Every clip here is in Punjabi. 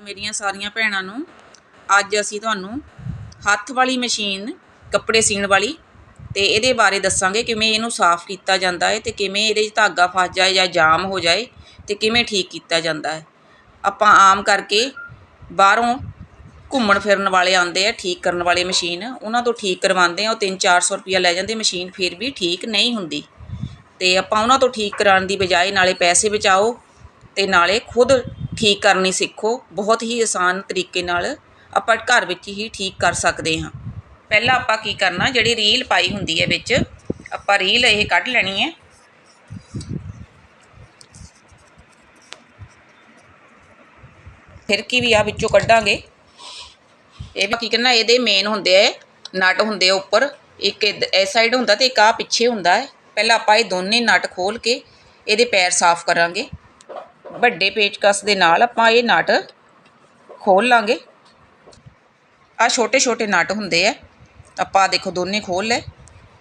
ਮੇਰੀਆਂ ਸਾਰੀਆਂ ਭੈਣਾਂ ਨੂੰ ਅੱਜ ਅਸੀਂ ਤੁਹਾਨੂੰ ਹੱਥ ਵਾਲੀ ਮਸ਼ੀਨ, ਕੱਪੜੇ ਸੀਣ ਵਾਲੀ ਤੇ ਇਹਦੇ ਬਾਰੇ ਦੱਸਾਂਗੇ ਕਿਵੇਂ ਇਹਨੂੰ ਸਾਫ਼ ਕੀਤਾ ਜਾਂਦਾ ਹੈ ਤੇ ਕਿਵੇਂ ਇਹਦੇ 'ਚ ਧਾਗਾ ਫਸ ਜਾਏ ਜਾਂ ਜਾਮ ਹੋ ਜਾਏ ਤੇ ਕਿਵੇਂ ਠੀਕ ਕੀਤਾ ਜਾਂਦਾ ਹੈ। ਆਪਾਂ ਆਮ ਕਰਕੇ ਬਾਹਰੋਂ ਘੁੰਮਣ ਫਿਰਨ ਵਾਲੇ ਆਉਂਦੇ ਆ, ਠੀਕ ਕਰਨ ਵਾਲੇ ਮਸ਼ੀਨ, ਉਹਨਾਂ ਤੋਂ ਠੀਕ ਕਰਵਾਉਂਦੇ ਆ, ਉਹ 3-400 ਰੁਪਇਆ ਲੈ ਜਾਂਦੇ, ਮਸ਼ੀਨ ਫਿਰ ਵੀ ਠੀਕ ਨਹੀਂ ਹੁੰਦੀ। ਤੇ ਆਪਾਂ ਉਹਨਾਂ ਤੋਂ ਠੀਕ ਕਰਾਉਣ ਦੀ ਬਜਾਏ ਨਾਲੇ ਪੈਸੇ ਬਚਾਓ ਤੇ ਨਾਲੇ ਖੁਦ ਠੀਕ ਕਰਨੀ ਸਿੱਖੋ, ਬਹੁਤ ਹੀ ਆਸਾਨ ਤਰੀਕੇ ਨਾਲ ਆਪਾਂ ਘਰ ਵਿੱਚ ਹੀ ਠੀਕ ਕਰ ਸਕਦੇ ਹਾਂ। ਪਹਿਲਾਂ ਆਪਾਂ ਕੀ ਕਰਨਾ, ਜਿਹੜੀ ਰੀਲ ਪਾਈ ਹੁੰਦੀ ਹੈ ਵਿੱਚ, ਆਪਾਂ ਰੀਲ ਇਹ ਕੱਢ ਲੈਣੀ ਹੈ। ਫਿਰ ਕੀ ਵੀ ਆ ਵਿੱਚੋਂ ਕੱਢਾਂਗੇ। ਇਹ ਵੀ ਕੀ ਕਰਨਾ, ਇਹਦੇ ਮੇਨ ਹੁੰਦੇ ਆ, ਨਟ ਹੁੰਦੇ ਆ ਉੱਪਰ। ਇੱਕ ਇਹ ਸਾਈਡ ਹੁੰਦਾ ਤੇ ਇੱਕ ਆ ਪਿੱਛੇ ਹੁੰਦਾ ਹੈ। ਪਹਿਲਾਂ ਆਪਾਂ ਇਹ ਦੋਨੇ ਨਟ ਖੋਲ ਕੇ ਇਹਦੇ ਪੈਰ ਸਾਫ਼ ਕਰਾਂਗੇ। ਵੱਡੇ ਪੇਚਕਸ ਦੇ ਨਾਲ ਆਪਾਂ ਇਹ ਨਟ ਖੋਲ ਲਾਂਗੇ। ਆ ਛੋਟੇ ਛੋਟੇ ਨਟ ਹੁੰਦੇ ਆ। ਆਪਾਂ ਦੇਖੋ ਦੋਨੇ ਖੋਲ ਲੈ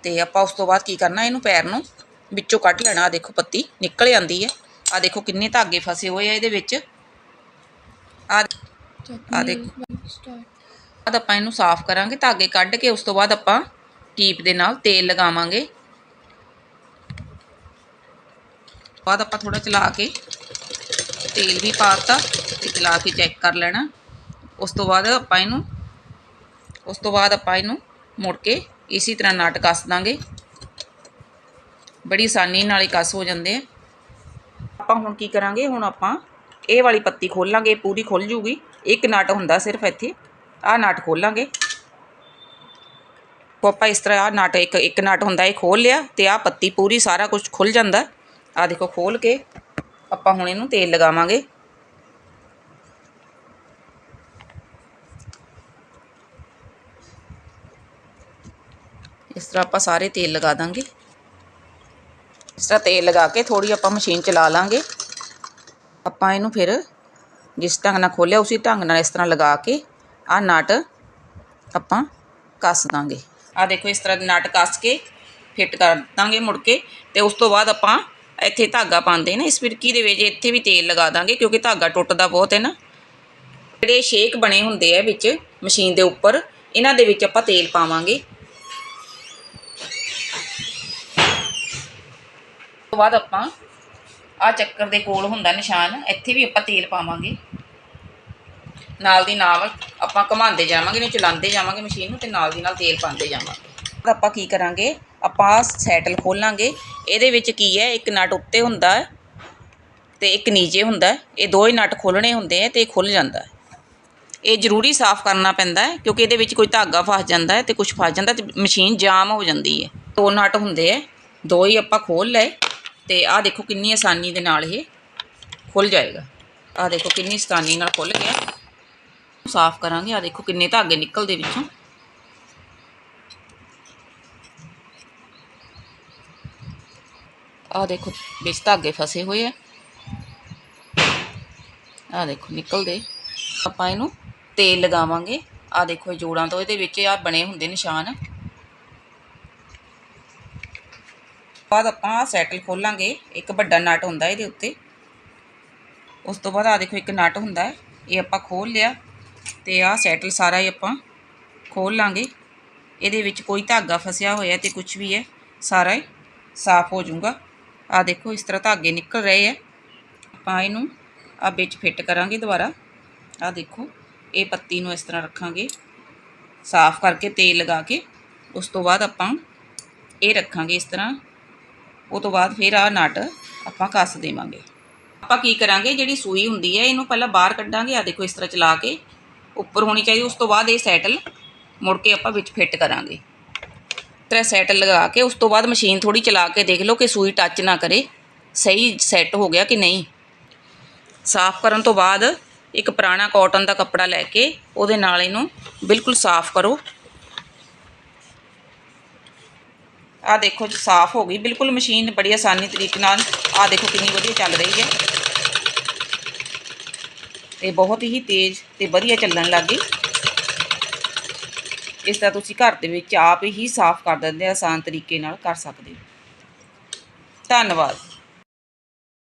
ਤੇ ਆਪਾਂ ਉਸ ਤੋਂ ਬਾਅਦ ਕੀ ਕਰਨਾ ਇਹਨੂੰ ਪੈਰ ਨੂੰ ਵਿੱਚੋਂ ਕੱਢ ਲੈਣਾ। ਆਹ ਦੇਖੋ ਪੱਤੀ ਨਿਕਲ ਜਾਂਦੀ ਹੈ ਆ ਦੇਖੋ ਕਿੰਨੇ ਧਾਗੇ ਫਸੇ ਹੋਏ ਆ ਇਹਦੇ ਵਿੱਚ। ਆ ਆ ਦੇਖੋ। ਬਾਅਦ ਆਪਾਂ ਇਹਨੂੰ ਸਾਫ਼ ਕਰਾਂਗੇ ਧਾਗੇ ਕੱਢ ਕੇ। ਉਸ ਤੋਂ ਬਾਅਦ ਆਪਾਂ ਟੀਪ ਦੇ ਨਾਲ ਤੇਲ ਲਗਾਵਾਂਗੇ। ਬਾਅਦ ਆਪਾਂ ਥੋੜਾ ਚਲਾ ਕੇ ਤੇਲ ਵੀ ਪਾਤਾ ਤੇ ਚਲਾ ਕੇ ਚੈੱਕ ਕਰ ਲੈਣਾ। ਉਸ ਤੋਂ ਬਾਅਦ ਆਪਾਂ ਇਹਨੂੰ, ਉਸ ਤੋਂ ਬਾਅਦ ਆਪਾਂ ਇਹਨੂੰ ਮੁੜ ਕੇ ਇਸੇ ਤਰ੍ਹਾਂ ਨਟ ਕੱਸ ਦਾਂਗੇ। ਬੜੀ ਆਸਾਨੀ ਨਾਲ ਹੀ ਕੱਸ ਹੋ ਜਾਂਦੇ ਆ। ਆਪਾਂ ਹੁਣ ਕੀ ਕਰਾਂਗੇ, ਹੁਣ ਆਪਾਂ ਇਹ ਵਾਲੀ ਪੱਤੀ ਖੋਲਾਂਗੇ ਪੂਰੀ ਖੁੱਲ ਜੂਗੀ। ਇੱਕ ਨਟ ਹੁੰਦਾ ਸਿਰਫ ਇੱਥੇ, ਆਹ ਨਟ ਖੋਲਾਂਗੇ ਆਪਾਂ ਇਸ ਤਰ੍ਹਾਂ ਆਹ ਨਟ, ਇੱਕ ਇੱਕ ਨਟ ਹੁੰਦਾ, ਇਹ ਖੋਲ ਲਿਆ ਤੇ ਆਹ ਪੱਤੀ ਪੂਰੀ ਸਾਰਾ ਕੁਝ ਖੁੱਲ ਜਾਂਦਾ। ਆਹ ਦੇਖੋ ਖੋਲ ਕੇ ਆਪਾਂ ਹੁਣ ਇਹਨੂੰ ਤੇਲ ਲਗਾਵਾਂਗੇ। ਇਸ ਤਰ੍ਹਾਂ ਆਪਾਂ ਸਾਰੇ ਤੇਲ ਲਗਾ ਦਾਂਗੇ। ਇਸ ਤਰ੍ਹਾਂ ਤੇਲ ਲਗਾ ਕੇ ਥੋੜੀ ਆਪਾਂ ਮਸ਼ੀਨ ਚਲਾ ਲਾਂਗੇ। ਆਪਾਂ ਇਹਨੂੰ ਫਿਰ ਜਿਸ ਢੰਗ ਨਾਲ ਖੋਲਿਆ ਉਸੇ ਢੰਗ ਨਾਲ ਇਸ ਤਰ੍ਹਾਂ ਲਗਾ ਕੇ ਆਹ ਨਟ ਆਪਾਂ ਕੱਸ ਦਾਂਗੇ। ਆ ਦੇਖੋ ਇਸ ਤਰ੍ਹਾਂ ਦੇ ਨਟ ਕੱਸ ਕੇ ਫਿੱਟ ਕਰ ਦਾਂਗੇ ਮੁੜ ਕੇ ਤੇ ਉਸ ਤੋਂ ਬਾਅਦ ਆਪਾਂ ਇੱਥੇ ਧਾਗਾ ਪਾਉਂਦੇ ਨਾ, ਇਸ ਫਿਰਕੀ ਦੇ ਵਿੱਚ ਇੱਥੇ ਵੀ ਤੇਲ ਲਗਾ ਦਾਂਗੇ ਕਿਉਂਕਿ ਧਾਗਾ ਟੁੱਟਦਾ ਬਹੁਤ ਹੈ ਨਾ। ਜਿਹੜੇ ਸ਼ੇਕ ਬਣੇ ਹੁੰਦੇ ਆ ਵਿੱਚ, ਮਸ਼ੀਨ ਦੇ ਉੱਪਰ, ਇਹਨਾਂ ਦੇ ਵਿੱਚ ਆਪਾਂ ਤੇਲ ਪਾਵਾਂਗੇ। ਤੋਂ ਬਾਅਦ ਆਪਾਂ ਆ ਚੱਕਰ ਦੇ ਕੋਲ ਹੁੰਦਾ ਨਿਸ਼ਾਨ, ਇੱਥੇ ਵੀ ਆਪਾਂ ਤੇਲ ਪਾਵਾਂਗੇ। ਨਾਲ ਦੀ ਨਾਲ ਆਪਾਂ ਘੁਮਾਉਂਦੇ ਜਾਵਾਂਗੇ ਇਹਨੂੰ ਚਲਾਉਂਦੇ ਜਾਵਾਂਗੇ ਮਸ਼ੀਨ ਨੂੰ ਤੇ ਨਾਲ ਦੀ ਨਾਲ ਤੇਲ ਪਾਉਂਦੇ ਜਾਵਾਂਗੇ। ਤਾਂ ਆਪਾਂ ਕੀ ਕਰਾਂਗੇ? ਆਪਾਂ ਸੈਟਲ ਖੋਲਾਂਗੇ। ਇਹਦੇ ਵਿੱਚ ਕੀ ਹੈ, ਇੱਕ ਨਟ ਉੱਤੇ ਹੁੰਦਾ ਹੈ ਤੇ ਇੱਕ ਨੀਚੇ ਹੁੰਦਾ ਹੈ। ਇਹ ਦੋ ਹੀ ਨਟ ਖੋਲਣੇ ਹੁੰਦੇ ਆ ਤੇ ਇਹ ਖੁੱਲ ਜਾਂਦਾ ਹੈ। ਇਹ ਜ਼ਰੂਰੀ ਸਾਫ਼ ਕਰਨਾ ਪੈਂਦਾ ਹੈ ਕਿਉਂਕਿ ਇਹਦੇ ਵਿੱਚ ਕੋਈ ਧਾਗਾ ਫਸ ਜਾਂਦਾ ਹੈ ਤੇ ਕੁਝ ਫਸ ਜਾਂਦਾ ਤੇ ਮਸ਼ੀਨ ਜਾਮ ਹੋ ਜਾਂਦੀ ਹੈ। ਦੋ ਨਟ ਹੁੰਦੇ ਆ ਦੋ ਹੀ ਆਪਾਂ ਖੋਲ ਲਏ ਤੇ ਆਹ ਦੇਖੋ ਕਿੰਨੀ ਆਸਾਨੀ ਦੇ ਨਾਲ ਇਹ ਖੁੱਲ ਜਾਏਗਾ। ਆਹ ਦੇਖੋ ਕਿੰਨੀ ਆਸਾਨੀ ਨਾਲ ਖੁੱਲ ਗਿਆ। ਸਾਫ਼ ਕਰਾਂਗੇ, ਆਹ ਦੇਖੋ ਕਿੰਨੇ ਧਾਗੇ ਨਿਕਲਦੇ ਵਿੱਚੋਂ ਆਹ ਦੇਖੋ, ਵਿੱਚ ਧਾਗੇ ਫਸੇ ਹੋਏ ਆ। ਆਹ ਦੇਖੋ, ਨਿਕਲਦੇ। ਆਪਾਂ ਇਹਨੂੰ ਤੇਲ ਲਗਾਵਾਂਗੇ। ਆਹ ਦੇਖੋ, ਇਹ ਜੋੜਾਂ ਤੋਂ ਇਹਦੇ ਵਿੱਚ ਆ ਬਣੇ ਹੁੰਦੇ ਨਿਸ਼ਾਨ। ਬਾਅਦ ਆਪਾਂ ਸੈਟਲ ਖੋਲਾਂਗੇ। ਇੱਕ ਵੱਡਾ ਨਟ ਹੁੰਦਾ ਇਹਦੇ ਉੱਤੇ। ਉਸ ਤੋਂ ਬਾਅਦ ਆ ਦੇਖੋ, ਇੱਕ ਨਟ ਹੁੰਦਾ ਹੈ। ਇਹ ਆਪਾਂ ਖੋਲ ਲਿਆ ਤੇ ਆਹ ਸੈਟਲ ਸਾਰਾ ਹੀ ਆਪਾਂ ਖੋਲ ਲਾਂਗੇ। ਇਹਦੇ ਵਿੱਚ ਕੋਈ ਧਾਗਾ ਫਸਿਆ ਹੋਇਆ ਤੇ ਕੁਝ ਵੀ ਹੈ, ਸਾਰਾ ਹੀ ਸਾਫ਼ ਹੋ ਜਾਊਗਾ। ਆ ਦੇਖੋ, ਇਸ ਤਰ੍ਹਾਂ ਧਾਗੇ ਨਿਕਲ ਰਹੇ ਆ। ਆਪਾਂ ਇਹਨੂੰ ਆ ਵਿੱਚ ਫਿੱਟ ਕਰਾਂਗੇ ਦੁਬਾਰਾ। ਆ ਦੇਖੋ, ਇਹ ਪੱਤੀ ਨੂੰ ਇਸ ਤਰ੍ਹਾਂ ਰੱਖਾਂਗੇ। ਸਾਫ਼ ਕਰਕੇ ਤੇਲ ਲਗਾ ਕੇ, ਉਸ ਤੋਂ ਬਾਅਦ ਆਪਾਂ ਇਹ ਰੱਖਾਂਗੇ ਇਸ ਤਰ੍ਹਾਂ। ਉਹ ਤੋਂ ਬਾਅਦ ਫਿਰ ਆ ਨਟ ਆਪਾਂ ਕੱਸ ਦੇਵਾਂਗੇ। ਆਪਾਂ ਕੀ ਕਰਾਂਗੇ, ਜਿਹੜੀ ਸੂਈ ਹੁੰਦੀ ਹੈ, ਇਹਨੂੰ ਪਹਿਲਾਂ ਬਾਹਰ ਕੱਢਾਂਗੇ। ਆ ਦੇਖੋ, ਇਸ ਤਰ੍ਹਾਂ ਚਲਾ ਕੇ ਉੱਪਰ ਹੋਣੀ ਚਾਹੀਦੀ, ਉਸ ਤੋਂ ਬਾਅਦ ਇਹ ਸੈਟਲ ਮੁੜ ਕੇ ਆਪਾਂ ਵਿੱਚ ਫਿੱਟ ਕਰਾਂਗੇ। ਤਰ੍ਹਾਂ ਸੈਟਲ ਲਗਾ ਕੇ, ਉਸ ਤੋਂ ਬਾਅਦ ਮਸ਼ੀਨ ਥੋੜੀ ਚਲਾ ਕੇ ਦੇਖ ਲਓ ਕਿ ਸੂਈ ਟੱਚ ਨਾ ਕਰੇ। ਸਹੀ ਸੈੱਟ ਹੋ ਗਿਆ ਕਿ ਨਹੀਂ? ਸਾਫ਼ ਕਰਨ ਤੋਂ ਬਾਅਦ ਇੱਕ ਪੁਰਾਣਾ ਕਾਟਨ ਦਾ ਕੱਪੜਾ ਲੈ ਕੇ ਉਹਦੇ ਨਾਲ ਇਹਨੂੰ ਬਿਲਕੁਲ ਸਾਫ਼ ਕਰੋ। ਆ ਦੇਖੋ ਜੀ, ਸਾਫ਼ ਹੋ ਗਈ। ਬਿਲਕੁਲ ਮਸ਼ੀਨ ਬੜੀ ਆਸਾਨੀ ਤਰੀਕੇ ਨਾਲ ਆ ਦੇਖੋ ਕਿੰਨੀ ਵਧੀਆ ਚੱਲ ਰਹੀ ਹੈ। ਤੇ ਬਹੁਤ ਹੀ ਤੇਜ਼ ਤੇ ਵਧੀਆ ਚੱਲਣ ਲੱਗ ਗਈ। ਇਸ ਤਰ੍ਹਾਂ ਤੁਸੀਂ ਘਰ ਦੇ ਵਿੱਚ ਆਪ ਹੀ ਸਾਫ਼ ਕਰ ਦਿੰਦੇ ਆਸਾਨ ਤਰੀਕੇ ਨਾਲ ਕਰ ਸਕਦੇ ਹੋ। ਧੰਨਵਾਦ।